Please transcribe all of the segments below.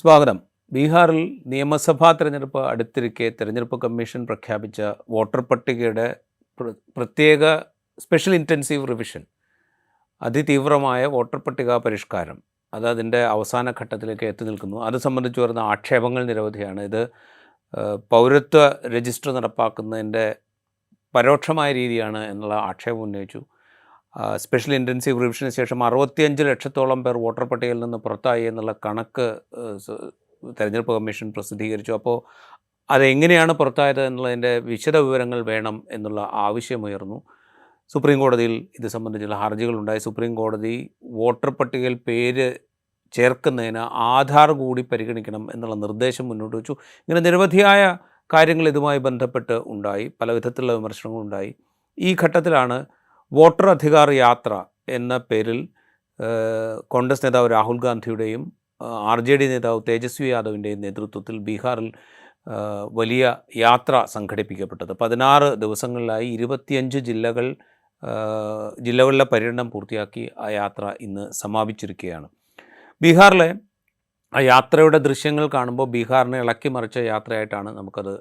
സ്വാഗതം. ബീഹാറിൽ നിയമസഭാ തിരഞ്ഞെടുപ്പ് അടുത്തിരിക്കെ തിരഞ്ഞെടുപ്പ് കമ്മീഷൻ പ്രഖ്യാപിച്ച വോട്ടർ പട്ടികയുടെ പ്രത്യേക സ്പെഷ്യൽ ഇന്റൻസീവ് റിവിഷൻ അതിതീവ്രമായ വോട്ടർ പട്ടിക പരിഷ്കാരം. അത് അതിന്റെ അവസാന ഘട്ടത്തിലേക്ക് എത്തി നിൽക്കുന്നു. അത് സംബന്ധിച്ച് വരുന്ന ആക്ഷേപങ്ങൾ നിരവധിയാണ്. ഇത് പൗരത്വ രജിസ്റ്റർ നടപ്പാക്കുന്നതിന്റെ പരോക്ഷമായ രീതിയാണ് എന്നുള്ള ആക്ഷേപം ഉന്നയിച്ചു. സ്പെഷ്യൽ ഇന്റൻസീവ് റിവിഷന് ശേഷം അറുപത്തിയഞ്ച് ലക്ഷത്തോളം പേർ വോട്ടർ പട്ടികയിൽ നിന്ന് പുറത്തായി എന്നുള്ള കണക്ക് തെരഞ്ഞെടുപ്പ് കമ്മീഷൻ പ്രസിദ്ധീകരിച്ചു. അപ്പോൾ അതെങ്ങനെയാണ് പുറത്തായത് എന്നുള്ളതിന്റെ വിശദ വിവരങ്ങൾ വേണം എന്നുള്ള ആവശ്യമുയർന്നു. സുപ്രീം കോടതിയിൽ ഇത് സംബന്ധിച്ചുള്ള ഹർജികളുണ്ടായി. സുപ്രീം കോടതി വോട്ടർ പട്ടികയിൽ പേര് ചേർക്കുന്നതിന് ആധാർ കൂടി പരിഗണിക്കണം എന്നുള്ള നിർദ്ദേശം മുന്നോട്ട് വെച്ചു. ഇങ്ങനെ നിരവധിയായ കാര്യങ്ങൾ ഇതുമായി ബന്ധപ്പെട്ട് ഉണ്ടായി. പല വിധത്തിലുള്ള വിമർശനങ്ങളുണ്ടായി. ഈ ഘട്ടത്തിലാണ് വോട്ടർ അധികാർ യാത്ര എന്ന പേരിൽ കോൺഗ്രസ് നേതാവ് രാഹുൽ ഗാന്ധിയുടെയും ആർ ജെ ഡി നേതാവ് തേജസ്വി യാദവിന്റെയും നേതൃത്വത്തിൽ ബീഹാറിൽ വലിയ യാത്ര സംഘടിപ്പിക്കപ്പെട്ടത്. പതിനാറ് ദിവസങ്ങളിലായി ഇരുപത്തിയഞ്ച് ജില്ലകൾ ജില്ലകളിലെ പര്യടനം പൂർത്തിയാക്കി ആ യാത്ര ഇന്ന് സമാപിച്ചിരിക്കുകയാണ്. ബീഹാറിലെ ആ യാത്രയുടെ ദൃശ്യങ്ങൾ കാണുമ്പോൾ ബീഹാറിനെ ഇളക്കി മറിച്ച യാത്രയായിട്ടാണ് നമുക്കത്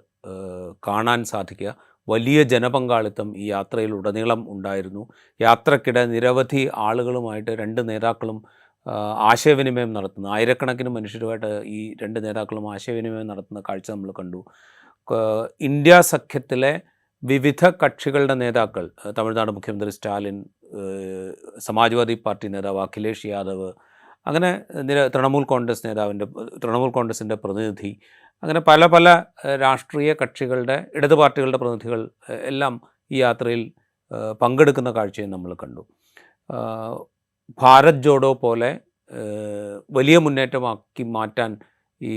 കാണാൻ സാധിക്കുക. വലിയ ജനപങ്കാളിത്തം ഈ യാത്രയിൽ ഉടനീളം ഉണ്ടായിരുന്നു. യാത്രക്കിടെ നിരവധി ആളുകളുമായിട്ട് രണ്ട് നേതാക്കളും ആശയവിനിമയം നടത്തുന്നു ആയിരക്കണക്കിന് മനുഷ്യരുമായിട്ട് ഈ രണ്ട് നേതാക്കളും ആശയവിനിമയം നടത്തുന്ന കാഴ്ച നമ്മൾ കണ്ടു. ഇന്ത്യ സഖ്യത്തിലെ വിവിധ കക്ഷികളുടെ നേതാക്കൾ തമിഴ്നാട് മുഖ്യമന്ത്രി സ്റ്റാലിൻ സമാജ്വാദി പാർട്ടി നേതാവ് അഖിലേഷ് യാദവ് അങ്ങനെ നിര തൃണമൂൽ കോൺഗ്രസ് നേതാവിന്റെ തൃണമൂൽ കോൺഗ്രസിന്റെ പ്രതിനിധി അങ്ങനെ പല പല രാഷ്ട്രീയ കക്ഷികളുടെ ഇടത് പാർട്ടികളുടെ പ്രതിനിധികൾ എല്ലാം ഈ യാത്രയിൽ പങ്കെടുക്കുന്ന കാഴ്ചയും നമ്മൾ കണ്ടു. ഭാരത് ജോഡോ പോലെ വലിയ മുന്നേറ്റമാക്കി മാറ്റാൻ ഈ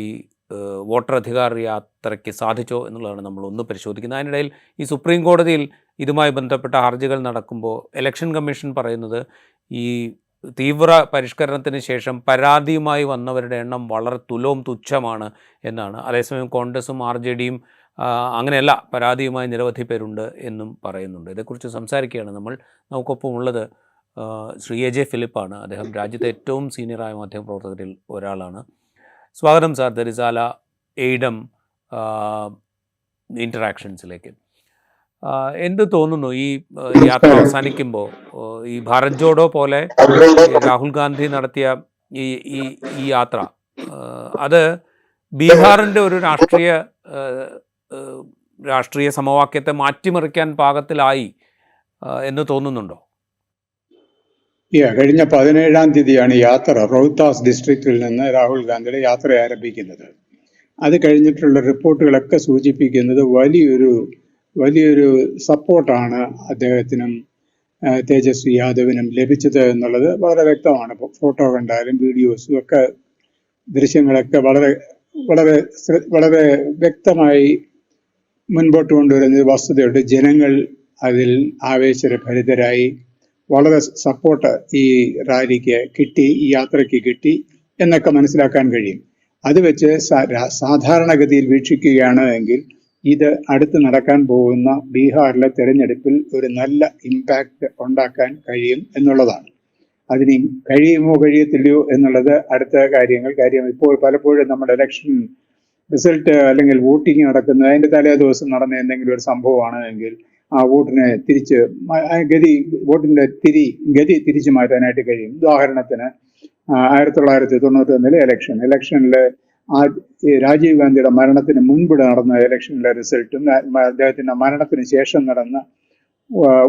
വോട്ടർ അധികാർ യാത്രയ്ക്ക് സാധിച്ചോ എന്നുള്ളതാണ് നമ്മൾ ഒന്ന് പരിശോധിക്കുന്നത്. അതിനിടയിൽ ഈ സുപ്രീം കോടതിയിൽ ഇതുമായി ബന്ധപ്പെട്ട ഹർജികൾ നടക്കുമ്പോൾ ഇലക്ഷൻ കമ്മീഷൻ പറയുന്നത് ഈ തീവ്ര പരിഷ്കരണത്തിന് ശേഷം പരാതിയുമായി വന്നവരുടെ എണ്ണം വളരെ തുലവും തുച്ഛമാണ് എന്നാണ്. അതേസമയം കോൺഗ്രസും ആർ ജെ ഡിയും അങ്ങനെയല്ല പരാതിയുമായി നിരവധി പേരുണ്ട് എന്നും പറയുന്നുണ്ട്. ഇതേക്കുറിച്ച് സംസാരിക്കുകയാണ് നമ്മൾ. നമുക്കൊപ്പം ഉള്ളത് ശ്രീ എ ജെ ഫിലിപ്പാണ്. അദ്ദേഹം രാജ്യത്തെ ഏറ്റവും സീനിയറായ മാധ്യമപ്രവർത്തകരിൽ ഒരാളാണ്. സ്വാഗതം സാർ ദരിസാല എയ്ഡം ഇന്ററാക്ഷൻസിലേക്ക് എന്ത് തോന്നുന്നു ഈ യാത്ര അവസാനിക്കുമ്പോൾ ഈ ഭാരത് ജോഡോ പോലെ രാഹുൽ ഗാന്ധി നടത്തിയ ഈ ഈ ഈ യാത്ര അത് ബീഹാറിന്റെ ഒരു രാഷ്ട്രീയ രാഷ്ട്രീയ സമവാക്യത്തെ മാറ്റിമറിക്കാൻ പാകത്തിലായി എന്ന് തോന്നുന്നുണ്ടോ? ഈ കഴിഞ്ഞ പതിനേഴാം തീയതിയാണ് യാത്ര റോഹ്താസ് ഡിസ്ട്രിക്റ്റിൽ നിന്ന് രാഹുൽ ഗാന്ധിയുടെ യാത്ര ആരംഭിക്കുന്നത്. അത് കഴിഞ്ഞിട്ടുള്ള റിപ്പോർട്ടുകളൊക്കെ സൂചിപ്പിക്കുന്നത് വലിയൊരു വലിയൊരു സപ്പോർട്ടാണ് അദ്ദേഹത്തിനും തേജസ്വി യാദവിനും ലഭിച്ചത് എന്നുള്ളത് വളരെ വ്യക്തമാണ്. ഫോട്ടോ കണ്ടാലും വീഡിയോസും ഒക്കെ ദൃശ്യങ്ങളൊക്കെ വളരെ വളരെ വളരെ വ്യക്തമായി മുൻപോട്ട് കൊണ്ടുവരുന്ന വസ്തുതയുണ്ട്. ജനങ്ങൾ അതിൽ ആവേശഭരിതരായി വളരെ സപ്പോർട്ട് ഈ റാലിക്ക് കിട്ടി ഈ യാത്രയ്ക്ക് കിട്ടി എന്നൊക്കെ മനസ്സിലാക്കാൻ കഴിയും. അത് വെച്ച് സാധാരണഗതിയിൽ വീക്ഷിക്കുകയാണ് എങ്കിൽ ഇത് അടുത്ത് നടക്കാൻ പോകുന്ന ബീഹാറിലെ തെരഞ്ഞെടുപ്പിൽ ഒരു നല്ല ഇമ്പാക്റ്റ് ഉണ്ടാക്കാൻ കഴിയും എന്നുള്ളതാണ്. അതിന് കഴിയുമോ കഴിയത്തില്ലയോ എന്നുള്ളത് അടുത്ത കാര്യങ്ങൾ. കാര്യം ഇപ്പോൾ പലപ്പോഴും നമ്മുടെ ഇലക്ഷൻ റിസൾട്ട് അല്ലെങ്കിൽ വോട്ടിംഗ് നടക്കുന്നത് അതിന്റെ തലേ ദിവസം നടന്ന എന്തെങ്കിലും ഒരു സംഭവമാണെങ്കിൽ ആ വോട്ടിനെ തിരിച്ച് ഗതി വോട്ടിന്റെ തിരി ഗതി തിരിച്ചു മാറ്റാനായിട്ട് കഴിയും. ഉദാഹരണത്തിന് ആയിരത്തി തൊള്ളായിരത്തി തൊണ്ണൂറ്റി ഒന്നിലെ ഇലക്ഷൻ ഇലക്ഷനിൽ ആ രാജീവ് ഗാന്ധിയുടെ മരണത്തിന് മുൻപ് നടന്ന ഇലക്ഷനിലെ റിസൾട്ടും അദ്ദേഹത്തിന്റെ മരണത്തിന് ശേഷം നടന്ന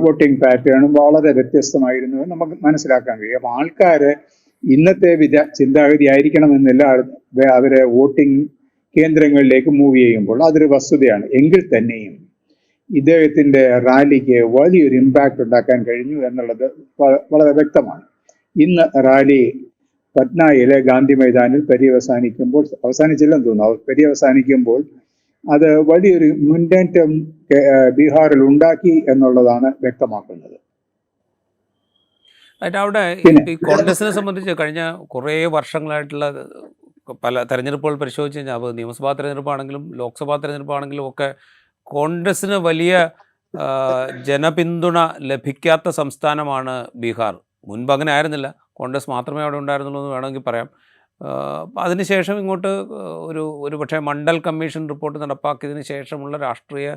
വോട്ടിംഗ് പാറ്റേണും വളരെ വ്യത്യസ്തമായിരുന്നു എന്ന് നമുക്ക് മനസ്സിലാക്കാൻ കഴിയും. അപ്പൊ ആൾക്കാര് ഇന്നത്തെ വിധ ചിന്താഗതി ആയിരിക്കണമെന്നില്ല. എന്നില്ല അവരെ വോട്ടിംഗ് കേന്ദ്രങ്ങളിലേക്ക് മൂവ് ചെയ്യുമ്പോൾ അതൊരു വസ്തുതയാണ്. എങ്കിൽ തന്നെയും ഇദ്ദേഹത്തിന്റെ റാലിക്ക് വലിയൊരു ഇമ്പാക്റ്റ് ഉണ്ടാക്കാൻ കഴിഞ്ഞു എന്നുള്ളത് വളരെ വ്യക്തമാണ്. ഇന്ന് റാലി പട്നയിലെ ഗാന്ധി മൈതാനിൽ പര്യവസാനിക്കുമ്പോൾ അവസാനിച്ചില്ലെന്ന് തോന്നുന്നു. പര്യവസാനിക്കുമ്പോൾ അത് വലിയൊരു മുന്നേറ്റം ബീഹാറിൽ ഉണ്ടാക്കി എന്നുള്ളതാണ് വ്യക്തമാക്കുന്നത്. അവിടെ കോൺഗ്രസിനെ സംബന്ധിച്ച് കഴിഞ്ഞ കുറേ വർഷങ്ങളായിട്ടുള്ള പല തെരഞ്ഞെടുപ്പുകൾ പരിശോധിച്ച് കഴിഞ്ഞാൽ അപ്പോൾ നിയമസഭാ തെരഞ്ഞെടുപ്പാണെങ്കിലും ലോക്സഭാ തെരഞ്ഞെടുപ്പാണെങ്കിലും ഒക്കെ കോൺഗ്രസ്സിന് വലിയ ജനപിന്തുണ ലഭിക്കാത്ത സംസ്ഥാനമാണ് ബീഹാർ. മുൻപ് അങ്ങനെ ആയിരുന്നില്ല. കോൺഗ്രസ് മാത്രമേ അവിടെ ഉണ്ടായിരുന്നുള്ളൂ എന്ന് വേണമെങ്കിൽ പറയാം. അതിനുശേഷം ഇങ്ങോട്ട് ഒരു ഒരു പക്ഷേ മണ്ഡൽ കമ്മീഷൻ റിപ്പോർട്ട് നടപ്പാക്കിയതിന് ശേഷമുള്ള രാഷ്ട്രീയ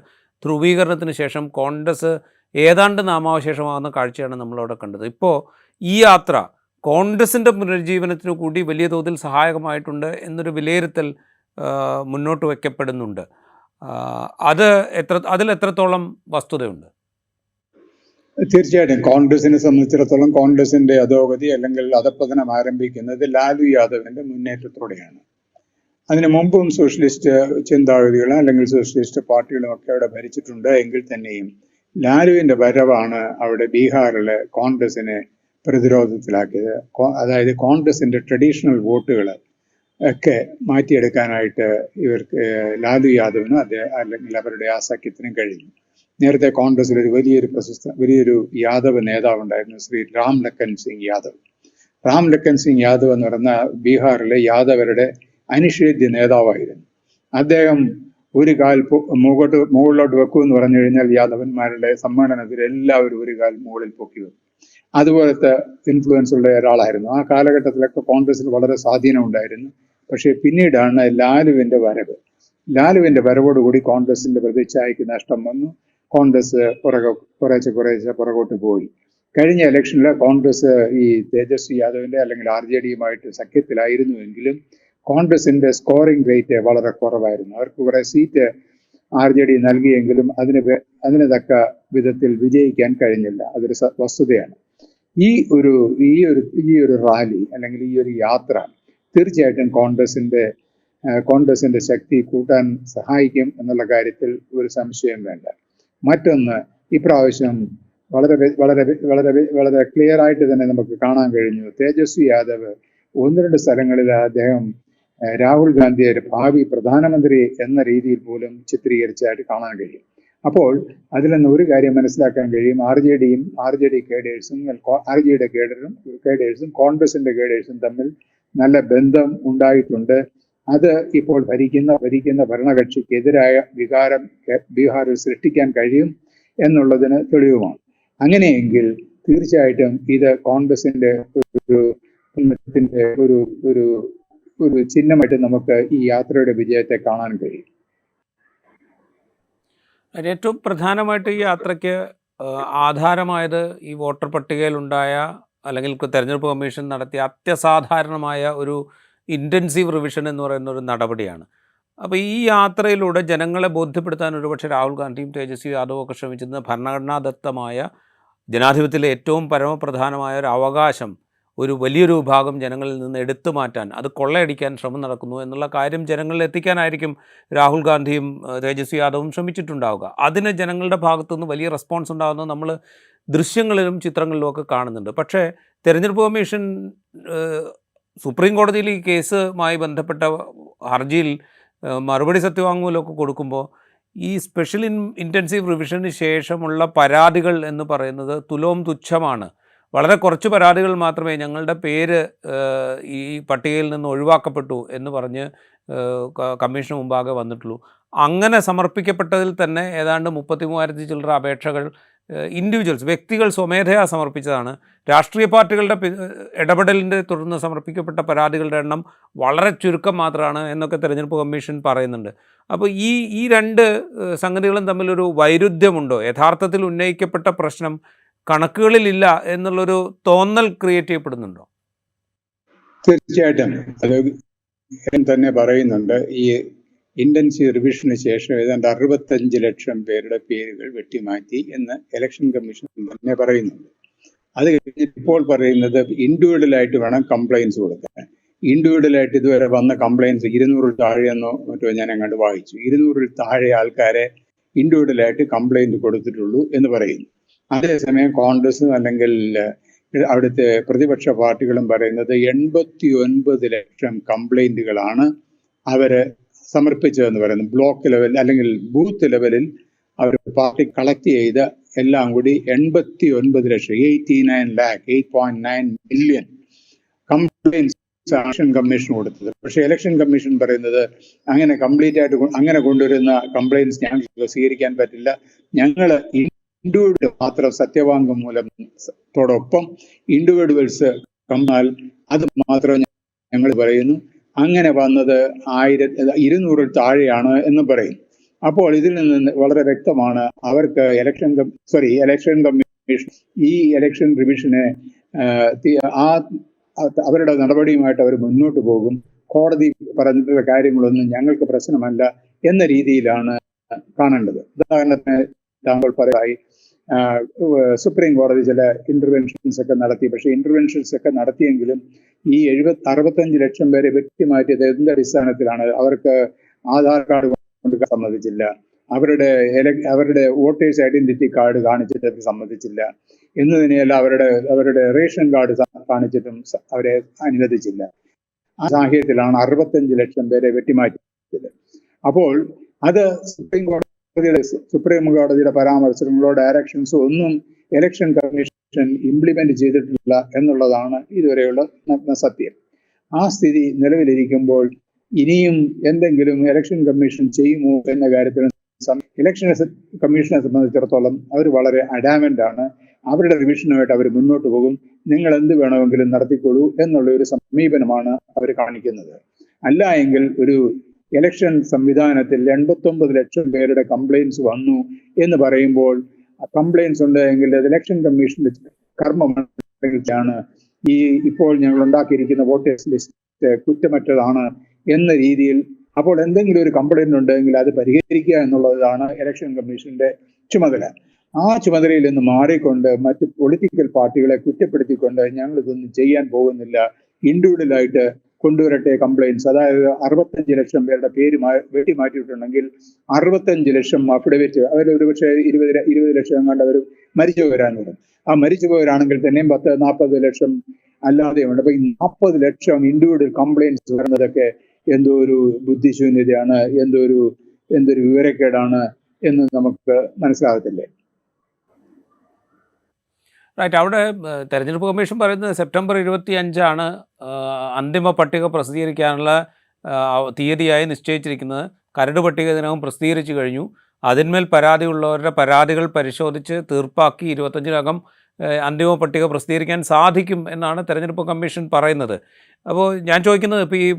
ധ്രുവീകരണത്തിന് ശേഷം കോൺഗ്രസ് ഏതാണ്ട് നാമാവശേഷമാകുന്ന കാഴ്ചയാണ് നമ്മളവിടെ കണ്ടത്. ഇപ്പോൾ ഈ യാത്ര കോൺഗ്രസിന്റെ പുനരുജ്ജീവനത്തിന് കൂടി വലിയ തോതിൽ സഹായകമായിട്ടുണ്ട് എന്നൊരു വിലയിരുത്തൽ മുന്നോട്ട് വയ്ക്കപ്പെടുന്നുണ്ട്. അത് എത്ര അതിൽ എത്രത്തോളം വസ്തുതയുണ്ട്? തീർച്ചയായിട്ടും കോൺഗ്രസിനെ സംബന്ധിച്ചിടത്തോളം കോൺഗ്രസിന്റെ അധോഗതി അല്ലെങ്കിൽ അധപ്പതനം ആരംഭിക്കുന്നത് ലാലു യാദവിന്റെ മുന്നേറ്റത്തോടെയാണ്. അതിനു മുമ്പും സോഷ്യലിസ്റ്റ് ചിന്താഗതികളും അല്ലെങ്കിൽ സോഷ്യലിസ്റ്റ് പാർട്ടികളും ഒക്കെ അവിടെ ഭരിച്ചിട്ടുണ്ട് എങ്കിൽ തന്നെയും ലാലുവിന്റെ വരവാണ് അവിടെ ബീഹാറിലെ കോൺഗ്രസിനെ പ്രതിരോധത്തിലാക്കിയത്. അതായത് കോൺഗ്രസിന്റെ ട്രഡീഷണൽ വോട്ടുകൾ ഒക്കെ മാറ്റിയെടുക്കാനായിട്ട് ഇവർക്ക് ലാലു യാദവിനും അദ്ദേഹം അല്ലെങ്കിൽ അവരുടെ ആ സഖ്യത്തിനും കഴിഞ്ഞു. നേരത്തെ കോൺഗ്രസിൽ ഒരു വലിയൊരു പ്രശസ്ത വലിയൊരു യാദവ് നേതാവ് ഉണ്ടായിരുന്നു ശ്രീ രാം ലക്കൻ സിംഗ് യാദവ്. രാം ലക്കൻ സിംഗ് യാദവ് എന്ന് പറയുന്ന ബീഹാറിലെ യാദവരുടെ അനിഷേധ്യ നേതാവായിരുന്നു. അദ്ദേഹം ഒരു കാൽ മുകോട്ട് മുകളിലോട്ട് വെക്കൂ എന്ന് പറഞ്ഞു കഴിഞ്ഞാൽ യാദവന്മാരുടെ സമ്മേളനത്തിൽ എല്ലാവരും ഒരു കാൽ മുകളിൽ പൊക്കി വെക്കും. അതുപോലത്തെ ഇൻഫ്ലുവൻസ് ഉള്ള ഒരാളായിരുന്നു. ആ കാലഘട്ടത്തിലൊക്കെ കോൺഗ്രസിൽ വളരെ സ്വാധീനം ഉണ്ടായിരുന്നു. പക്ഷേ പിന്നീടാണ് ലാലുവിന്റെ വരവ്. ലാലുവിന്റെ വരവോടുകൂടി കോൺഗ്രസിന്റെ പ്രതിച്ഛായക്ക് നഷ്ടം വന്നു. കോൺഗ്രസ് പുറകെ കുറേശ്ശെ കുറേശ്ശെ പുറകോട്ട് പോയി. കഴിഞ്ഞ ഇലക്ഷനിൽ കോൺഗ്രസ് ഈ തേജസ്വി യാദവിന്റെ അല്ലെങ്കിൽ ആർ ജെ ഡിയുമായിട്ട് സഖ്യത്തിലായിരുന്നുവെങ്കിലും കോൺഗ്രസിന്റെ സ്കോറിംഗ് റേറ്റ് വളരെ കുറവായിരുന്നു. അവർക്ക് കുറെ സീറ്റ് ആർ ജെ ഡി നൽകിയെങ്കിലും അതിന് അതിന് തക്ക വിധത്തിൽ വിജയിക്കാൻ കഴിഞ്ഞില്ല. അതൊരു വസ്തുതയാണ്. ഈ ഒരു ഈ ഒരു ഈ ഒരു റാലി അല്ലെങ്കിൽ ഈ ഒരു യാത്ര തീർച്ചയായിട്ടും കോൺഗ്രസിന്റെ കോൺഗ്രസിന്റെ ശക്തി കൂട്ടാൻ സഹായിക്കും എന്നുള്ള കാര്യത്തിൽ ഒരു സംശയം വേണ്ട. മറ്റൊന്ന് ഇപ്രാവശ്യം വളരെ വളരെ വളരെ വളരെ ക്ലിയർ ആയിട്ട് തന്നെ നമുക്ക് കാണാൻ കഴിഞ്ഞു. തേജസ്വി യാദവ് ഒന്ന് രണ്ട് സ്ഥലങ്ങളിൽ അദ്ദേഹം രാഹുൽ ഗാന്ധിയെ ഒരു ഭാവി പ്രധാനമന്ത്രി എന്ന രീതിയിൽ പോലും ചിത്രീകരിച്ചായിട്ട് കാണാൻ കഴിയും. അപ്പോൾ അതിൽ നിന്ന് ഒരു കാര്യം മനസ്സിലാക്കാൻ കഴിയും. ആർ ജെ ഡിയും ആർ ജെ ഡി കേഡേഴ്സും ആർ ജെ ഡിയുടെ കേഡറും കേഡേഴ്സും കോൺഗ്രസിന്റെ കേഡേഴ്സും തമ്മിൽ നല്ല ബന്ധം ഉണ്ടായിട്ടുണ്ട്. അത് ഇപ്പോൾ ഭരിക്കുന്ന ഭരിക്കുന്ന ഭരണകക്ഷിക്കെതിരായ വികാരം ബീഹാറിൽ സൃഷ്ടിക്കാൻ കഴിയും എന്നുള്ളതിന് തെളിവുമാണ്. അങ്ങനെയെങ്കിൽ തീർച്ചയായിട്ടും ഇത് കോൺഗ്രസിന്റെ ഒരു ഒരു ഒരു ഒരു ചിഹ്നമായിട്ട് നമുക്ക് ഈ യാത്രയുടെ വിജയത്തെ കാണാൻ കഴിയും. ഏറ്റവും പ്രധാനമായിട്ട് ഈ യാത്രയ്ക്ക് ആധാരമായത് ഈ വോട്ടർ പട്ടികയിലുണ്ടായ അല്ലെങ്കിൽ തെരഞ്ഞെടുപ്പ് കമ്മീഷൻ നടത്തിയ അത്യസാധാരണമായ ഒരു ഇന്റൻസീവ് റിവിഷൻ എന്ന് പറയുന്ന ഒരു നടപടിയാണ്. അപ്പോൾ ഈ യാത്രയിലൂടെ ജനങ്ങളെ ബോധ്യപ്പെടുത്താൻ ഒരുപക്ഷെ രാഹുൽ ഗാന്ധിയും തേജസ്വി യാദവും ഒക്കെ ശ്രമിച്ചിരുന്ന ഭരണഘടനാദത്തമായ ജനാധിപത്യത്തിലെ ഏറ്റവും പരമപ്രധാനമായ ഒരു അവകാശം ഒരു വലിയൊരു വിഭാഗം ജനങ്ങളിൽ നിന്ന് എടുത്തു മാറ്റാൻ അത് കൊള്ളയടിക്കാൻ ശ്രമം നടക്കുന്നു എന്നുള്ള കാര്യം ജനങ്ങളിൽ എത്തിക്കാനായിരിക്കും രാഹുൽ ഗാന്ധിയും തേജസ്വി യാദവും ശ്രമിച്ചിട്ടുണ്ടാവുക. അതിന് ജനങ്ങളുടെ ഭാഗത്തുനിന്ന് വലിയ റെസ്പോൺസ് ഉണ്ടാകുന്നത് നമ്മൾ ദൃശ്യങ്ങളിലും ചിത്രങ്ങളിലും ഒക്കെ കാണുന്നുണ്ട്. പക്ഷേ തെരഞ്ഞെടുപ്പ് കമ്മീഷൻ സുപ്രീം കോടതിയിൽ ഈ കേസുമായി ബന്ധപ്പെട്ട ഹർജിയിൽ മറുപടി സത്യവാങ്മൂലമൊക്കെ കൊടുക്കുമ്പോൾ ഈ സ്പെഷ്യൽ ഇൻ ഇന്റൻസീവ് റിവിഷന് ശേഷമുള്ള പരാതികൾ എന്ന് പറയുന്നത് തുലോം തുച്ഛമാണ്. വളരെ കുറച്ച് പരാതികൾ മാത്രമേ ഞങ്ങളുടെ പേര് ഈ പട്ടികയിൽ നിന്ന് ഒഴിവാക്കപ്പെട്ടു എന്ന് പറഞ്ഞ് കമ്മീഷന് മുമ്പാകെ വന്നിട്ടുള്ളൂ. അങ്ങനെ സമർപ്പിക്കപ്പെട്ടതിൽ തന്നെ ഏതാണ്ട് മുപ്പത്തി മൂവായിരത്തി ചില്ലറ അപേക്ഷകൾ ഇൻഡിവിജ്വൽസ് വ്യക്തികൾ സ്വമേധയാ സമർപ്പിച്ചതാണ്. രാഷ്ട്രീയ പാർട്ടികളുടെ ഇടപെടലിന്റെ തുടർന്ന് സമർപ്പിക്കപ്പെട്ട പരാതികളുടെ എണ്ണം വളരെ ചുരുക്കം മാത്രമാണ് എന്നൊക്കെ തെരഞ്ഞെടുപ്പ് കമ്മീഷൻ പറയുന്നുണ്ട്. അപ്പോൾ ഈ ഈ രണ്ട് സംഗതികളും തമ്മിലൊരു വൈരുദ്ധ്യമുണ്ടോ? യഥാർത്ഥത്തിൽ ഉന്നയിക്കപ്പെട്ട പ്രശ്നം കണക്കുകളിലില്ല എന്നുള്ളൊരു തോന്നൽ ക്രിയേറ്റ് ചെയ്യപ്പെടുന്നുണ്ടോ? തീർച്ചയായിട്ടും. അത് തന്നെ പറയുന്നുണ്ട്. ഈ ഇന്റൻസീവ് റിവിഷന് ശേഷം ഏതാണ്ട് അറുപത്തഞ്ച് ലക്ഷം പേരുടെ പേരുകൾ വെട്ടിമാറ്റി എന്ന് ഇലക്ഷൻ കമ്മീഷൻ തന്നെ പറയുന്നുണ്ട്. അത് കഴിഞ്ഞിട്ട് ഇപ്പോൾ പറയുന്നത് ഇൻഡിവിജ്വലായിട്ട് വേണം കംപ്ലൈൻസ് കൊടുക്കാൻ. ഇൻഡിവിജ്വലായിട്ട് ഇതുവരെ വന്ന കംപ്ലൈൻസ് ഇരുന്നൂറിൽ താഴെയെന്നോ മറ്റോ ഞാൻ അങ്ങോട്ട് വായിച്ചു. ഇരുന്നൂറിൽ താഴെ ആൾക്കാരെ ഇൻഡിവിജ്വലായിട്ട് കംപ്ലൈന്റ് കൊടുത്തിട്ടുള്ളൂ എന്ന് പറയുന്നു. അതേസമയം കോൺഗ്രസ് അല്ലെങ്കിൽ അവിടുത്തെ പ്രതിപക്ഷ പാർട്ടികളും പറയുന്നത് എൺപത്തി ഒൻപത് ലക്ഷം കംപ്ലൈന്റുകളാണ് അവർ സമർപ്പിച്ചതെന്ന് പറയുന്നത് ബ്ലോക്ക് ലെവൽ അല്ലെങ്കിൽ ബൂത്ത് ലെവലിൽ അവർ പാർട്ടി കളക്ട് ചെയ്ത എല്ലാം കൂടി എൺപത്തി ഒൻപത് ലക്ഷം eighty nine lakh eight point nine million complaints election commission കൊടുത്തത്. പക്ഷെ ഇലക്ഷൻ കമ്മീഷൻ പറയുന്നത് അങ്ങനെ കംപ്ലീറ്റ് ആയിട്ട് അങ്ങനെ കൊണ്ടുവരുന്ന കംപ്ലൈൻസ് ഞങ്ങൾക്ക് സ്വീകരിക്കാൻ പറ്റില്ല. ഞങ്ങൾ ഇൻഡിവിജ്വൽ മാത്രം സത്യവാങ്കം മൂലം തോടൊപ്പം ഇൻഡിവിജ്വൽസ് കമ്മാൽ അത് മാത്രം ഞങ്ങൾ പറയുന്നു. അങ്ങനെ വന്നത് ആയിരത്തി ഇരുന്നൂറിൽ താഴെയാണ് എന്ന് പറയും. അപ്പോൾ ഇതിൽ നിന്ന് വളരെ വ്യക്തമാണ് അവർക്ക് ഇലക്ഷൻ സോറി ഇലക്ഷൻ കമ്മീഷൻ ഈ ഇലക്ഷൻ റിവിഷനെ ആ, അവരുടെ നടപടിയുമായിട്ട് അവർ മുന്നോട്ട് പോകും. കോടതി പറഞ്ഞിട്ടുള്ള കാര്യങ്ങളൊന്നും ഞങ്ങൾക്ക് പ്രശ്നമല്ല എന്ന രീതിയിലാണ് കാണേണ്ടത്. ഉദാഹരണത്തിന് താങ്കൾ പറയായി സുപ്രീം കോടതി ചില ഇന്റർവെൻഷൻസ് ഒക്കെ നടത്തി. പക്ഷേ ഇന്റർവെൻഷൻസ് ഒക്കെ നടത്തിയെങ്കിലും ഈ എഴുപത്തി അറുപത്തഞ്ച് ലക്ഷം പേരെ വെട്ടിമാറ്റിയത് എന്ത് അടിസ്ഥാനത്തിലാണ്? അവർക്ക് ആധാർ കാർഡ് കൊണ്ട് സമ്മതിച്ചില്ല. അവരുടെ അവരുടെ വോട്ടേഴ്സ് ഐഡന്റിറ്റി കാർഡ് കാണിച്ചിട്ട് സമ്മതിച്ചില്ല. എന്നതിനെയല്ല അവരുടെ അവരുടെ റേഷൻ കാർഡ് കാണിച്ചിട്ടും അവരെ അനുവദിച്ചില്ല. ആ സാഹചര്യത്തിലാണ് അറുപത്തഞ്ച് ലക്ഷം പേരെ വെട്ടിമാറ്റിയത്. അപ്പോൾ അത് സുപ്രീം കോടതിയുടെ സുപ്രീം കോടതിയുടെ പരാമർശങ്ങളോ ഡയറക്ഷൻസോ ഒന്നും ഇലക്ഷൻ കമ്മീഷൻ ഇംപ്ലിമെന്റ് ചെയ്തിട്ടില്ല എന്നുള്ളതാണ് ഇതുവരെയുള്ള നഗ്ന സത്യം. ആ സ്ഥിതി നിലവിലിരിക്കുമ്പോൾ ഇനിയും എന്തെങ്കിലും ഇലക്ഷൻ കമ്മീഷൻ ചെയ്യുമോ എന്ന കാര്യത്തിൽ ഇലക്ഷൻ കമ്മീഷനെ സംബന്ധിച്ചിടത്തോളം അവർ വളരെ അഡാമന്റ് ആണ്. അവരുടെ റിവിഷനുമായിട്ട് അവർ മുന്നോട്ട് പോകും. നിങ്ങൾ എന്ത് വേണമെങ്കിലും നടത്തിക്കൊള്ളൂ എന്നുള്ള ഒരു സമീപനമാണ് അവർ കാണിക്കുന്നത്. അല്ല എങ്കിൽ ഒരു ഇലക്ഷൻ സംവിധാനത്തിൽ എൺപത്തൊമ്പത് ലക്ഷം പേരുടെ കംപ്ലൈൻസ് വന്നു എന്ന് പറയുമ്പോൾ കംപ്ലൈൻസ് ഉണ്ട് എങ്കിൽ അത് ഇലക്ഷൻ കമ്മീഷന്റെ കർമ്മമാണ്. ഈ ഇപ്പോൾ ഞങ്ങൾ ഉണ്ടാക്കിയിരിക്കുന്ന വോട്ടേഴ്സ് ലിസ്റ്റ് കുറ്റമറ്റതാണ് എന്ന രീതിയിൽ അപ്പോൾ എന്തെങ്കിലും ഒരു കംപ്ലൈന്റ് ഉണ്ടെങ്കിൽ അത് പരിഹരിക്കുക എന്നുള്ളതാണ് ഇലക്ഷൻ കമ്മീഷന്റെ ചുമതല. ആ ചുമതലയിൽ നിന്ന് മാറിക്കൊണ്ട് മറ്റ് പൊളിറ്റിക്കൽ പാർട്ടികളെ കുറ്റപ്പെടുത്തിക്കൊണ്ട് ഞങ്ങൾ ഇതൊന്നും ചെയ്യാൻ പോകുന്നില്ല. ഇൻഡിവിജ്വലായിട്ട് കൊണ്ടുവരട്ടെ കംപ്ലൈൻസ് അതായത് അറുപത്തഞ്ച് ലക്ഷം പേരുടെ പേര് വെട്ടി മാറ്റിയിട്ടുണ്ടെങ്കിൽ അറുപത്തഞ്ച് ലക്ഷം അഫിഡവിറ്റ് അവർ ഒരുപക്ഷെ ഇരുപത് ഇരുപത് ലക്ഷം എങ്ങാണ്ട് അവർ മരിച്ചുപോരാനുണ്ട് ആ മരിച്ചുപോയവരാണെങ്കിൽ തന്നെയും പത്ത് നാൽപ്പത് ലക്ഷം അല്ലാതെയുണ്ട്. അപ്പൊ ഈ നാൽപ്പത് ലക്ഷം ഇൻഡിവിജ്വൽ കംപ്ലൈൻസ് വരുന്നതൊക്കെ എന്തോ ഒരു ബുദ്ധിശൂന്യതയാണ് എന്തോ ഒരു എന്തൊരു വിവരക്കേടാണ് എന്ന് നമുക്ക് മനസ്സിലാകത്തില്ലേ? റൈറ്റ് അവിടെ തെരഞ്ഞെടുപ്പ് കമ്മീഷൻ പറയുന്നത് സെപ്റ്റംബർ ഇരുപത്തി അഞ്ചാണ് അന്തിമ പട്ടിക പ്രസിദ്ധീകരിക്കാനുള്ള തീയതിയായി നിശ്ചയിച്ചിരിക്കുന്നത്. കരട് പട്ടിക ഇതിനകം പ്രസിദ്ധീകരിച്ചു കഴിഞ്ഞു. അതിന്മേൽ പരാതിയുള്ളവരുടെ പരാതികൾ പരിശോധിച്ച് തീർപ്പാക്കി ഇരുപത്തഞ്ചിനകം അന്തിമ പട്ടിക പ്രസിദ്ധീകരിക്കാൻ സാധിക്കും എന്നാണ് തെരഞ്ഞെടുപ്പ് കമ്മീഷൻ പറയുന്നത്. അപ്പോൾ ഞാൻ ചോദിക്കുന്നത് ഇപ്പോൾ ഈ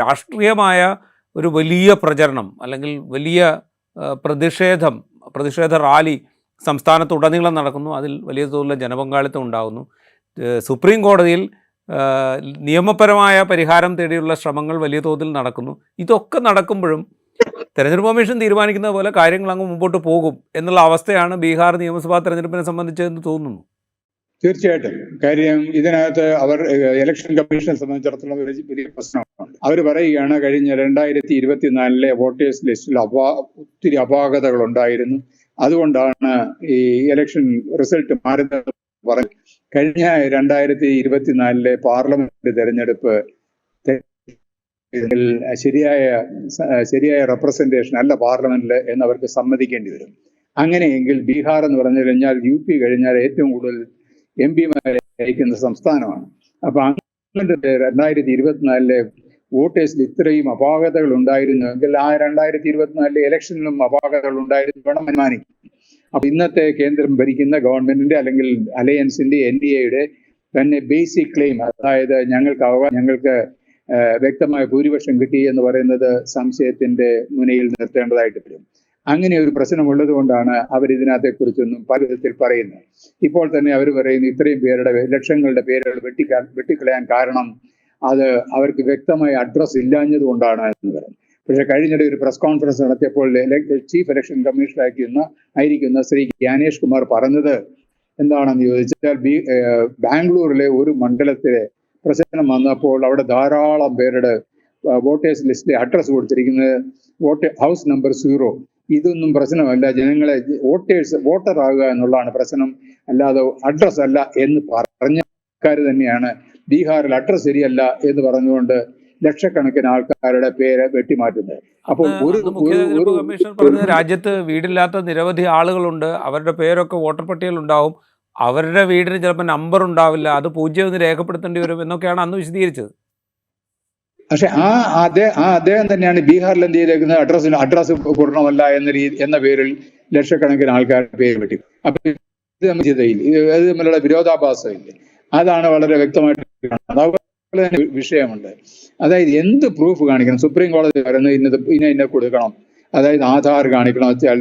രാഷ്ട്രീയമായ ഒരു വലിയ പ്രചരണം അല്ലെങ്കിൽ വലിയ പ്രതിഷേധം പ്രതിഷേധ റാലി സംസ്ഥാനത്തുടനീളം നടക്കുന്നു. അതിൽ വലിയ തോതിലുള്ള ജനപങ്കാളിത്തം ഉണ്ടാകുന്നു. സുപ്രീം കോടതിയിൽ നിയമപരമായ പരിഹാരം തേടിയുള്ള ശ്രമങ്ങൾ വലിയ തോതിൽ നടക്കുന്നു. ഇതൊക്കെ നടക്കുമ്പോഴും തെരഞ്ഞെടുപ്പ് കമ്മീഷൻ തീരുമാനിക്കുന്ന പോലെ കാര്യങ്ങൾ അങ്ങ് മുമ്പോട്ട് പോകും എന്നുള്ള അവസ്ഥയാണ് ബീഹാർ നിയമസഭാ തെരഞ്ഞെടുപ്പിനെ സംബന്ധിച്ചതെന്ന് തോന്നുന്നു. തീർച്ചയായിട്ടും. കാര്യം ഇതിനകത്ത് അവർ ഇലക്ഷൻ കമ്മീഷനെ സംബന്ധിച്ചിടത്തോളം ഒരു വലിയ പ്രശ്നമാണ്. അവർ പറയുകയാണ് കഴിഞ്ഞ രണ്ടായിരത്തി ഇരുപത്തിനാലിലെ വോട്ടേഴ്സ് ലിസ്റ്റിൽ അപാ ഒത്തിരി അപാകതകൾ ഉണ്ടായിരുന്നു. അതുകൊണ്ടാണ് ഈ ഇലക്ഷൻ റിസൾട്ട് മാറുന്നത് പറഞ്ഞു കഴിഞ്ഞ രണ്ടായിരത്തി ഇരുപത്തിനാലിലെ പാർലമെന്റ് തെരഞ്ഞെടുപ്പ് ശരിയായ ശരിയായ റെപ്രസെന്റേഷൻ അല്ല പാർലമെന്റിൽ എന്നവർക്ക് സമ്മതിക്കേണ്ടി വരും. അങ്ങനെയെങ്കിൽ ബീഹാർ എന്ന് പറഞ്ഞു കഴിഞ്ഞാൽ യു പി കഴിഞ്ഞാൽ ഏറ്റവും കൂടുതൽ എം പിമാരെ അയക്കുന്ന സംസ്ഥാനമാണ്. അപ്പൊ അങ്ങനെ രണ്ടായിരത്തി ഇരുപത്തിനാലിലെ വോട്ടേഴ്സിൽ ഇത്രയും അപാകതകൾ ഉണ്ടായിരുന്നു. എങ്കിൽ ആ രണ്ടായിരത്തി ഇരുപത്തിനാലിലെ ഇലക്ഷനിലും അപാകതകൾ ഉണ്ടായിരുന്നു വേണം അനുമാനിക്കും അപ്പൊ ഇന്നത്തെ കേന്ദ്രം ഭരിക്കുന്ന ഗവൺമെന്റിന്റെ അല്ലെങ്കിൽ അലയൻസിന്റെ എൻ ഡി എയുടെ തന്നെ ബേസിക് ക്ലെയിം അതായത് ഞങ്ങൾക്ക് അവ ഞങ്ങൾക്ക് വ്യക്തമായ ഭൂരിപക്ഷം കിട്ടി എന്ന് പറയുന്നത് സംശയത്തിന്റെ മുനയിൽ നിർത്തേണ്ടതായിട്ട് വരും. അങ്ങനെ ഒരു പ്രശ്നമുള്ളത് കൊണ്ടാണ് അവർ ഇതിനകത്തെ കുറിച്ചൊന്നും പല വിധത്തിൽ പറയുന്നത്. ഇപ്പോൾ തന്നെ അവർ പറയുന്നു ഇത്രയും പേരുടെ ലക്ഷങ്ങളുടെ പേരുകൾ വെട്ടിക്കാ വെട്ടിക്കളയാൻ കാരണം അത് അവർക്ക് വ്യക്തമായ അഡ്രസ് ഇല്ലാഞ്ഞത് കൊണ്ടാണ് എന്ന് പറയുന്നത്. പക്ഷേ കഴിഞ്ഞിടെ ഒരു പ്രസ് കോൺഫറൻസ് നടത്തിയപ്പോൾ ചീഫ് ഇലക്ഷൻ കമ്മീഷണറായിരിക്കുന്ന ആയിരിക്കുന്ന ശ്രീ ജ്ഞാനേഷ് കുമാർ പറഞ്ഞത് എന്താണെന്ന് ചോദിച്ചാൽ ബി ബാംഗ്ലൂരിലെ ഒരു മണ്ഡലത്തിലെ പ്രശ്നം വന്നപ്പോൾ അവിടെ ധാരാളം പേരുടെ വോട്ടേഴ്സ് ലിസ്റ്റിൽ അഡ്രസ് കൊടുത്തിരിക്കുന്നത് വോട്ട് ഹൗസ് നമ്പർ സീറോ ഇതൊന്നും പ്രശ്നമല്ല. ജനങ്ങളെ വോട്ടേഴ്സ് വോട്ടർ ആകുക എന്നുള്ളതാണ് പ്രശ്നം. അല്ലാതെ അഡ്രസ് അല്ല എന്ന് പറഞ്ഞ ആൾക്കാർ തന്നെയാണ് ബീഹാറിൽ അഡ്രസ് ശരിയല്ല എന്ന് പറഞ്ഞുകൊണ്ട് ലക്ഷക്കണക്കിന് ആൾക്കാരുടെ പേര് വെട്ടിമാറ്റുന്നത് അപ്പോൾ ഒരു കമ്മീഷൻ പറഞ്ഞത് രാജ്യത്ത് വീടില്ലാത്ത നിരവധി ആളുകളുണ്ട് അവരുടെ പേരൊക്കെ വോട്ടർ പട്ടികയിൽ ഉണ്ടാവും അവരുടെ വീടിന് ചിലപ്പോൾ നമ്പർ ഉണ്ടാവില്ല അത് പൂജ്യം എന്ന് രേഖപ്പെടുത്തേണ്ടി വരും എന്നൊക്കെയാണ് അന്ന് വിശദീകരിച്ചത്. പക്ഷെ ആ അതേ ആ അദ്ദേഹം തന്നെയാണ് ബീഹാറിൽ എന്ത് ചെയ്തേക്കുന്നത്? അഡ്രസ്സിന് അഡ്രസ് പൂർണമല്ല എന്ന രീതി എന്ന പേരിൽ ലക്ഷക്കണക്കിന് ആൾക്കാരുടെ പേര് വെട്ടി. അപ്പൊ ഇത് നമ്മൾ ചെയ്തില്ല ഇത് തമ്മിലുള്ള വിരോധാഭാസം ഇല്ലേ അതാണ് വളരെ വ്യക്തമായിട്ട്. അതുപോലെ തന്നെ വിഷയമുണ്ട്. അതായത് എന്ത് പ്രൂഫ് കാണിക്കണം? സുപ്രീം കോടതി പറയുന്നത് ഇന്നത് ഇന്ന ഇന്ന കൊടുക്കണം. അതായത് ആധാർ കാണിക്കണം. വെച്ചാൽ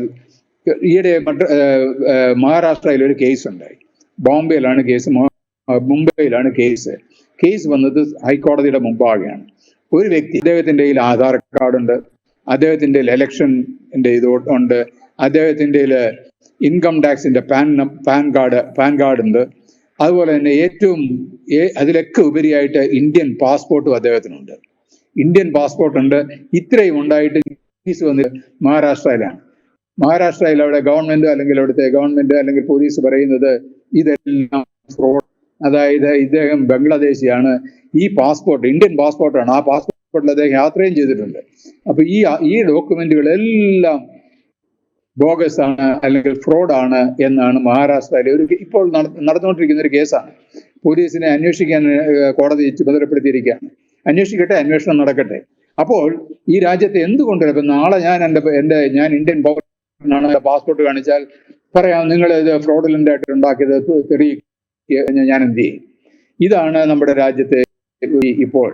ഈയിടെ മഹാരാഷ്ട്രയിൽ ഒരു കേസ് ഉണ്ടായി ബോംബെയിലാണ് കേസ് മുംബൈയിലാണ് കേസ് കേസ് വന്നത് ഹൈക്കോടതിയുടെ മുമ്പാകെയാണ്. ഒരു വ്യക്തി അദ്ദേഹത്തിന്റെ കയ്യിൽ ആധാർ കാർഡുണ്ട് അദ്ദേഹത്തിന്റെ ഇലക്ഷന്റെ ഇത് ഉണ്ട്. അദ്ദേഹത്തിന്റെ income ടാക്സിന്റെ PAN PAN card PAN card ഉണ്ട്. അതുപോലെ തന്നെ ഏറ്റവും അതിലൊക്കെ ഉപരിയായിട്ട് ഇന്ത്യൻ പാസ്പോർട്ടും അദ്ദേഹത്തിനുണ്ട്. ഇന്ത്യൻ പാസ്പോർട്ട് ഉണ്ട് ഇത്രയും ഉണ്ടായിട്ട് പോലീസ് വന്ന് മഹാരാഷ്ട്രയിലാണ്. മഹാരാഷ്ട്രയിൽ അവിടെ ഗവൺമെന്റ് അല്ലെങ്കിൽ അവിടുത്തെ ഗവൺമെന്റ് അല്ലെങ്കിൽ പോലീസ് പറയുന്നത് ഇതെല്ലാം ഫ്രോഡ് അതായത് ഇദ്ദേഹം ബംഗ്ലാദേശിയാണ്. ഈ പാസ്പോർട്ട് ഇന്ത്യൻ പാസ്പോർട്ടാണ്. ആ പാസ്പോർട്ടിൽ അദ്ദേഹം യാത്രയും ചെയ്തിട്ടുണ്ട്. അപ്പൊ ഈ ഈ ഡോക്യുമെന്റുകളെല്ലാം ബോഗസ് ആണ് അല്ലെങ്കിൽ ഫ്രോഡ് ആണ് എന്നാണ് മഹാരാഷ്ട്രയിലെ ഒരു ഇപ്പോൾ നട- നടന്നുകൊണ്ടിരിക്കുന്ന ഒരു കേസാണ്. പോലീസിനെ അന്വേഷിക്കാൻ കോടതി ചുമതലപ്പെടുത്തിയിരിക്കുകയാണ് അന്വേഷിക്കട്ടെ അന്വേഷണം നടക്കട്ടെ. അപ്പോൾ ഈ രാജ്യത്തെ എന്തുകൊണ്ട് ഇപ്പം നാളെ ഞാൻ എന്റെ എന്റെ ഞാൻ ഇന്ത്യൻ പൗരനാണ് പാസ്പോർട്ട് കാണിച്ചാൽ പറയാം നിങ്ങൾ ഇത് ഫ്രോഡിലന്റ് ആയിട്ട് ഉണ്ടാക്കിയത് തെളിയിക്കുക ഞാൻ എന്ത് ചെയ്യും? ഇതാണ് നമ്മുടെ രാജ്യത്തെ ഇപ്പോൾ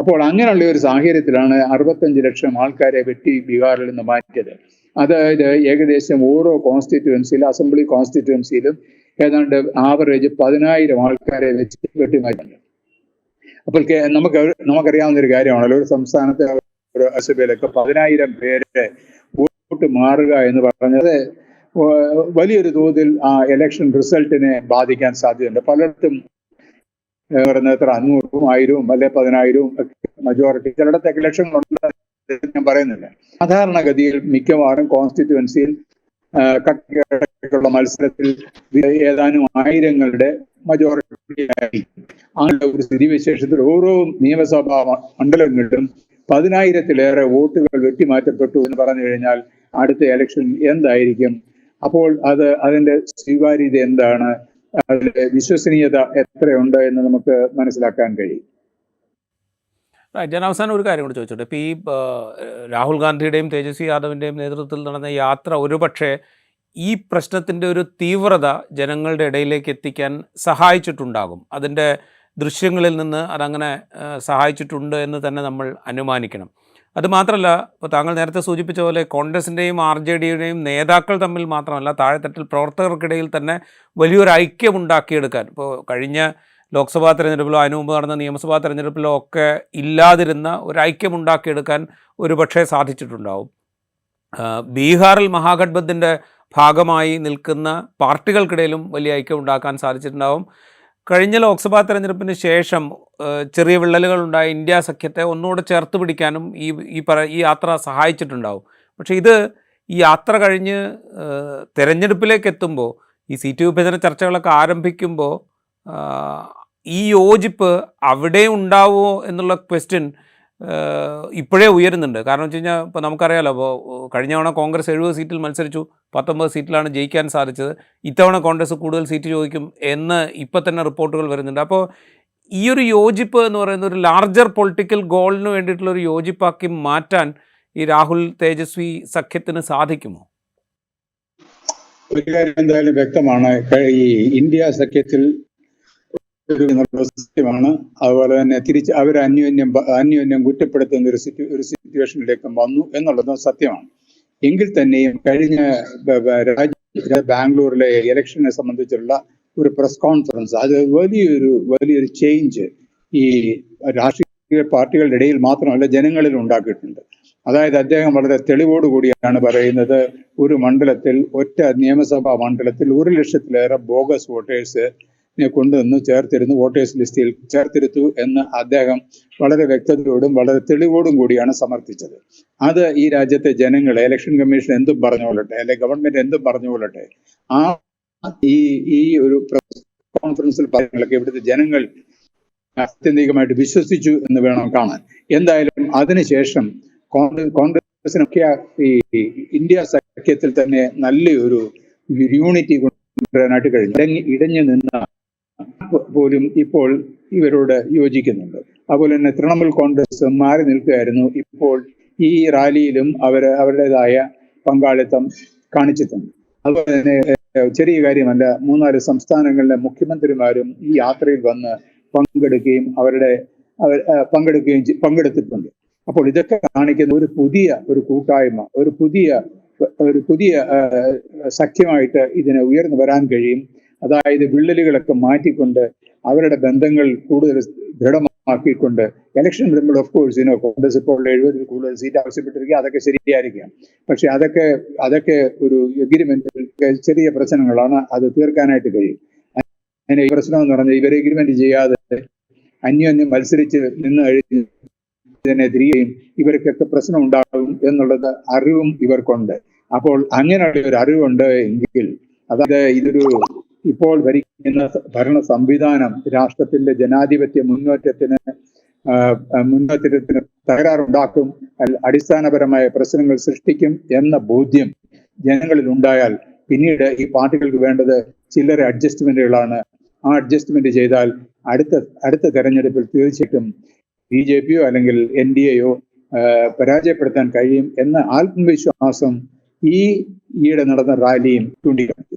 അപ്പോൾ അങ്ങനെയുള്ള ഒരു സാഹചര്യത്തിലാണ് അറുപത്തഞ്ച് ലക്ഷം ആൾക്കാരെ വെട്ടി ബീഹാറിൽ നിന്ന് മാറ്റിയത്. അതായത് ഏകദേശം ഓരോ കോൺസ്റ്റിറ്റ്യുവൻസിയിലും അസംബ്ലി കോൺസ്റ്റിറ്റ്യുവൻസിയിലും ഏതാണ്ട് ആവറേജ് പതിനായിരം ആൾക്കാരെ വെച്ച് വെട്ടി വെട്ടിമാറ്റുന്നുണ്ട് അപ്പോൾ നമുക്ക് നമുക്കറിയാവുന്ന ഒരു കാര്യമാണല്ലോ ഒരു സംസ്ഥാനത്തെ ഒരു അസഭയിലൊക്കെ പതിനായിരം പേരെ വോട്ട് മാറുക എന്ന് പറഞ്ഞത് വലിയൊരു തോതിൽ ആ ഇലക്ഷൻ റിസൾട്ടിനെ ബാധിക്കാൻ സാധ്യതയുണ്ട്. പലയിടത്തും പറയുന്നത് എത്ര? അഞ്ഞൂറും ആയിരവും അല്ലെ പതിനായിരവും മജോറിറ്റി ചിലയിടത്തൊക്കെ ലക്ഷങ്ങളുണ്ട് ഞാൻ പറയുന്നില്ല. സാധാരണഗതിയിൽ മിക്കവാറും കോൺസ്റ്റിറ്റ്യുവൻസിയിൽ കട്ടിയുള്ള മത്സരത്തിൽ ഏതാനും ആയിരങ്ങളുടെ മജോറിറ്റി ആയിരിക്കും അങ്ങനെ ഒരു സ്ഥിതിവിശേഷത്തിൽ ഓരോ നിയമസഭാ മണ്ഡലങ്ങളിലും പതിനായിരത്തിലേറെ വോട്ടുകൾ വെട്ടിമാറ്റപ്പെട്ടു എന്ന് പറഞ്ഞു കഴിഞ്ഞാൽ അടുത്ത ഇലക്ഷൻ എന്തായിരിക്കും? അപ്പോൾ അത് അതിന്റെ സ്വീകാര്യത എന്താണ്? അതിന്റെ വിശ്വസനീയത എത്രയുണ്ട് എന്ന് നമുക്ക് മനസ്സിലാക്കാൻ കഴിയും. ഞാൻ അവസാനം ഒരു കാര്യം കൂടി ചോദിച്ചോട്ടെ. ഇപ്പോൾ ഈ രാഹുൽ ഗാന്ധിയുടെയും തേജസ്വി യാദവിന്റെയും നേതൃത്വത്തിൽ നടന്ന യാത്ര ഒരുപക്ഷെ ഈ പ്രശ്നത്തിന്റെ ഒരു തീവ്രത ജനങ്ങളുടെ ഇടയിലേക്ക് എത്തിക്കാൻ സഹായിച്ചിട്ടുണ്ടാകും. അതിന്റെ ദൃശ്യങ്ങളിൽ നിന്ന് അതങ്ങനെ സഹായിച്ചിട്ടുണ്ട് എന്ന് തന്നെ നമ്മൾ അനുമാനിക്കണം. അത് മാത്രമല്ല ഇപ്പോൾ താങ്കൾ നേരത്തെ സൂചിപ്പിച്ച പോലെ കോൺഗ്രസിന്റെയും ആർ ജെ ഡിയുടെയും നേതാക്കൾ തമ്മിൽ മാത്രമല്ല താഴെത്തട്ടിൽ പ്രവർത്തകർക്കിടയിൽ തന്നെ വലിയൊരു ഐക്യം ഉണ്ടാക്കിയെടുക്കാൻ ഇപ്പോൾ കഴിഞ്ഞ ലോക്സഭാ തെരഞ്ഞെടുപ്പിലോ അതിനു മുമ്പ് നടന്ന നിയമസഭാ തെരഞ്ഞെടുപ്പിലോ ഒക്കെ ഇല്ലാതിരുന്ന ഒരു ഐക്യം ഉണ്ടാക്കിയെടുക്കാൻ ഒരുപക്ഷെ സാധിച്ചിട്ടുണ്ടാവും. ബീഹാറിൽ മഹാഗഡ്ബന്ധിന്റെ ഭാഗമായി നിൽക്കുന്ന പാർട്ടികൾക്കിടയിലും വലിയ ഐക്യം ഉണ്ടാക്കാൻ സാധിച്ചിട്ടുണ്ടാവും. കഴിഞ്ഞ ലോക്സഭാ തെരഞ്ഞെടുപ്പിന് ശേഷം ചെറിയ വിള്ളലുകൾ ഉണ്ടായ ഇന്ത്യ സഖ്യത്തെ ഒന്നുകൂടെ ചേർത്ത് പിടിക്കാനും ഈ ഈ പറ ഈ യാത്ര സഹായിച്ചിട്ടുണ്ടാവും. പക്ഷേ ഇത് ഈ യാത്ര കഴിഞ്ഞ് തെരഞ്ഞെടുപ്പിലേക്ക് എത്തുമ്പോൾ ഈ സീറ്റ് വിഭജന ചർച്ചകളൊക്കെ ആരംഭിക്കുമ്പോൾ ഈ യോജിപ്പ് അവിടെ ഉണ്ടാവുമോ എന്നുള്ള ക്വസ്റ്റ്യൻ ഇപ്പോഴേ ഉയരുന്നുണ്ട്. കാരണം വെച്ച് കഴിഞ്ഞാൽ ഇപ്പോൾ നമുക്കറിയാലോ അപ്പോൾ കഴിഞ്ഞ തവണ കോൺഗ്രസ് എഴുപത് സീറ്റിൽ മത്സരിച്ചു പത്തൊമ്പത് സീറ്റിലാണ് ജയിക്കാൻ സാധിച്ചത്. ഇത്തവണ കോൺഗ്രസ് കൂടുതൽ സീറ്റ് ചോദിക്കും എന്ന് ഇപ്പം തന്നെ റിപ്പോർട്ടുകൾ വരുന്നുണ്ട്. അപ്പോൾ ഈ ഒരു യോജിപ്പ് എന്ന് പറയുന്ന ഒരു ലാർജർ പൊളിറ്റിക്കൽ ഗോളിന് വേണ്ടിയിട്ടുള്ള ഒരു യോജിപ്പാക്കി മാറ്റാൻ ഈ രാഹുൽ തേജസ്വി സഖ്യത്തിന് സാധിക്കുമോ? ഒരു കാര്യം എന്തായാലും വ്യക്തമാണ്. ഈ ഇന്ത്യ സഖ്യത്തിൽ എന്നുള്ള സത്യമാണ് അതുപോലെ തന്നെ തിരിച്ച് അവർ അന്യോന്യം അന്യോന്യം കുറ്റപ്പെടുത്തുന്ന ഒരു സിറ്റു ഒരു സിറ്റുവേഷനിലേക്ക് വന്നു എന്നുള്ളതും സത്യമാണ്. എങ്കിൽ തന്നെയും കഴിഞ്ഞ രാജ്യ ബാംഗ്ലൂരിലെ ഇലക്ഷനെ സംബന്ധിച്ചുള്ള ഒരു പ്രസ് കോൺഫറൻസ് അത് വലിയൊരു വലിയൊരു ചേഞ്ച് ഈ രാഷ്ട്രീയ പാർട്ടികളുടെ ഇടയിൽ മാത്രമല്ല ജനങ്ങളിൽ ഉണ്ടാക്കിയിട്ടുണ്ട്. അതായത് അദ്ദേഹം വളരെ തെളിവോടുകൂടിയാണ് പറയുന്നത് ഒരു മണ്ഡലത്തിൽ ഒറ്റ നിയമസഭാ മണ്ഡലത്തിൽ ഒരു ലക്ഷത്തിലേറെ ബോഗസ് വോട്ടേഴ്സ് കൊണ്ടുവന്ന് ചേർത്തിരുന്നു വോട്ടേഴ്സ് ലിസ്റ്റിൽ ചേർത്തിരുത്തു എന്ന് അദ്ദേഹം വളരെ വ്യക്തതയോടും വളരെ തെളിവോടും കൂടിയാണ് സമർത്ഥിച്ചത്. അത് ഈ രാജ്യത്തെ ജനങ്ങളെ ഇലക്ഷൻ കമ്മീഷൻ എന്തും പറഞ്ഞുകൊള്ളട്ടെ അല്ലെ ഗവൺമെന്റ് എന്തും പറഞ്ഞുകൊള്ളട്ടെ ആ ഈ ഈ ഒരു കോൺഫറൻസിൽ പറയുന്നതൊക്കെ ഇവിടുത്തെ ജനങ്ങൾ ആത്യന്തികമായിട്ട് വിശ്വസിച്ചു എന്ന് വേണം കാണാൻ. എന്തായാലും അതിനുശേഷം കോൺഗ്രസ് കോൺഗ്രസിനൊക്കെ ഈ ഇന്ത്യ സഖ്യത്തിൽ തന്നെ നല്ലൊരു യൂണിറ്റി കൊണ്ടുവരാനായിട്ട് കഴിഞ്ഞു. ഇടഞ്ഞു നിന്ന പോലും ഇപ്പോൾ ഇവരോട് യോജിക്കുന്നുണ്ട്. അതുപോലെ തന്നെ തൃണമൂൽ കോൺഗ്രസ് മാറി നിൽക്കുകയായിരുന്നു. ഇപ്പോൾ ഈ റാലിയിലും അവർ അവരുടേതായ പങ്കാളിത്തം കാണിച്ചിട്ടുണ്ട്. അതുപോലെ തന്നെ ചെറിയ കാര്യമല്ല മൂന്നാൽ സംസ്ഥാനങ്ങളിലെ മുഖ്യമന്ത്രിമാരും ഈ യാത്രയിൽ വന്ന് പങ്കെടുക്കുകയും അവരുടെ അവർ പങ്കെടുക്കുകയും പങ്കെടുത്തിട്ടുണ്ട്. അപ്പോൾ ഇതൊക്കെ കാണിക്കുന്ന ഒരു പുതിയ ഒരു കൂട്ടായ്മ ഒരു പുതിയ ഒരു പുതിയ സഖ്യമായിട്ട് ഇതിന് ഉയർന്നു വരാൻ കഴിയും. അതായത് വിള്ളലുകളൊക്കെ മാറ്റിക്കൊണ്ട് അവരുടെ ബന്ധങ്ങൾ കൂടുതൽ ദൃഢമാക്കിക്കൊണ്ട് ഇലക്ഷൻ വരുമ്പോൾ ഓഫ് കോഴ്സ് ഇതിനോ കോൺഗ്രസ് ഇപ്പോൾ എഴുപതിൽ കൂടുതൽ സീറ്റ് ആവശ്യപ്പെട്ടിരിക്കുക അതൊക്കെ ശരിയായിരിക്കാം. പക്ഷെ അതൊക്കെ അതൊക്കെ ഒരു എഗ്രിമെന്റ് ചെറിയ പ്രശ്നങ്ങളാണ് അത് തീർക്കാനായിട്ട് കഴിയും. അതിന് ഈ പ്രശ്നം എന്ന് പറഞ്ഞാൽ ഇവർ എഗ്രിമെന്റ് ചെയ്യാതെ അന്യോന്യം മത്സരിച്ച് നിന്ന് കഴിഞ്ഞ് ഇതിനെ തിരികെയും ഇവർക്കൊക്കെ പ്രശ്നം ഉണ്ടാകും എന്നുള്ളത് അറിവും ഇവർക്കുണ്ട്. അപ്പോൾ അങ്ങനെയുള്ള ഒരു അറിവുണ്ട് എങ്കിൽ അതായത് ഇതൊരു ഇപ്പോൾ ഭരിക്കുന്ന ഭരണ സംവിധാനം രാഷ്ട്രത്തിന്റെ ജനാധിപത്യ മുന്നേറ്റത്തിന് മുന്നേറ്റത്തിന് തകരാറുണ്ടാക്കും അടിസ്ഥാനപരമായ പ്രശ്നങ്ങൾ സൃഷ്ടിക്കും എന്ന ബോധ്യം ജനങ്ങളിൽ ഉണ്ടായാൽ പിന്നീട് ഈ പാർട്ടികൾക്ക് വേണ്ടത് ചില്ലറ അഡ്ജസ്റ്റ്മെന്റുകളാണ്. ആ അഡ്ജസ്റ്റ്മെന്റ് ചെയ്താൽ അടുത്ത അടുത്ത തെരഞ്ഞെടുപ്പിൽ തീർച്ചയായിട്ടും ബി ജെ പിയോ അല്ലെങ്കിൽ എൻ ഡി എയോ പരാജയപ്പെടുത്താൻ കഴിയും എന്ന ആത്മവിശ്വാസം ഈ ഈയിടെ നടന്ന റാലിയും ചൂണ്ടിക്കാണിക്കുന്നു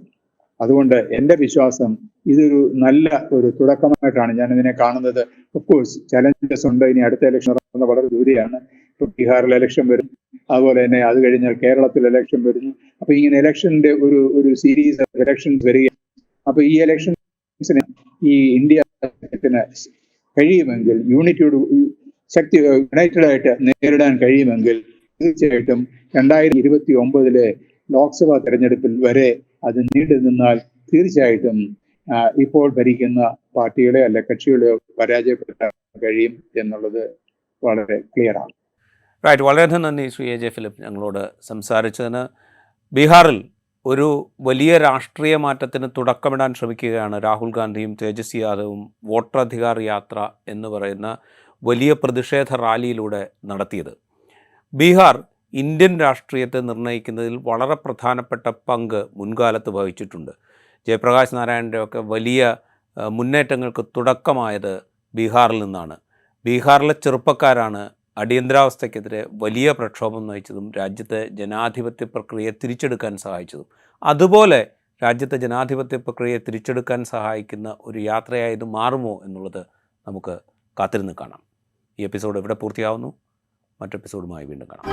അതുകൊണ്ട് എന്റെ വിശ്വാസം ഇതൊരു നല്ല ഒരു തുടക്കമായിട്ടാണ് ഞാൻ ഇതിനെ കാണുന്നത്. ഓഫ് കോഴ്സ് ചലഞ്ചസ് ഉണ്ട്. ഇനി അടുത്ത ഇലക്ഷൻ നടക്കുന്നത് വളരെ ദൂരെയാണ്. ഇപ്പൊ ബീഹാറിൽ ഇലക്ഷൻ വരും. അതുപോലെ തന്നെ അത് കഴിഞ്ഞാൽ കേരളത്തിൽ ഇലക്ഷൻ വരുന്നു. അപ്പൊ ഇങ്ങനെ ഇലക്ഷന്റെ ഒരു ഒരു സീരീസ് ഓഫ് ഇലക്ഷൻസ് വരിക അപ്പൊ ഈ ഇലക്ഷൻസിന് ഈ ഇന്ത്യത്തിന് കഴിയുമെങ്കിൽ യൂണിറ്റിയോട് ശക്തി യുണൈറ്റഡ് ആയിട്ട് നേരിടാൻ കഴിയുമെങ്കിൽ തീർച്ചയായിട്ടും രണ്ടായിരത്തി ഇരുപത്തി ഒമ്പതിലെ ലോക്സഭാ തെരഞ്ഞെടുപ്പിൽ വരെ അത് നീണ്ടു നിന്നാൽ തീർച്ചയായിട്ടും ഇപ്പോൾ ഭരിക്കുന്ന പാർട്ടികളെ അല്ല കക്ഷികളെയോ പരാജയപ്പെടുത്താൻ കഴിയും എന്നുള്ളത് വളരെ ക്ലിയർ ആണ്. റൈറ്റ് വളരെ നന്ദി ശ്രീ എ ജെ ഫിലിപ്പ് ഞങ്ങളോട് സംസാരിച്ചതിന്. ബീഹാറിൽ ഒരു വലിയ രാഷ്ട്രീയ മാറ്റത്തിന് തുടക്കമിടാൻ ശ്രമിക്കുകയാണ് രാഹുൽ ഗാന്ധിയും തേജസ്വി യാദവും വോട്ടറധികാർ യാത്ര എന്ന് പറയുന്ന വലിയ പ്രതിഷേധ റാലിയിലൂടെ നടത്തിയത്. ബീഹാർ ഇന്ത്യൻ രാഷ്ട്രീയത്തെ നിർണയിക്കുന്നതിൽ വളരെ പ്രധാനപ്പെട്ട പങ്ക് മുൻകാലത്ത് വഹിച്ചിട്ടുണ്ട്. ജയപ്രകാശ് നാരായണന്റെ ഒക്കെ വലിയ മുന്നേറ്റങ്ങൾക്ക് തുടക്കമായത് ബീഹാറിൽ നിന്നാണ്. ബീഹാറിലെ ചെറുപ്പക്കാരാണ് അടിയന്തരാവസ്ഥയ്ക്കെതിരെ വലിയ പ്രക്ഷോഭം നയിച്ചതും രാജ്യത്തെ ജനാധിപത്യ പ്രക്രിയയെ തിരിച്ചെടുക്കാൻ സഹായിച്ചതും. അതുപോലെ രാജ്യത്തെ ജനാധിപത്യ പ്രക്രിയയെ തിരിച്ചെടുക്കാൻ സഹായിക്കുന്ന ഒരു യാത്രയായി ഇത് മാറുമോ എന്നുള്ളത് നമുക്ക് കാത്തിരുന്ന് കാണാം. ഈ എപ്പിസോഡ് ഇവിടെ പൂർത്തിയാവുന്നു. മറ്റെപ്പിസോഡുമായി വീണ്ടും കാണാം.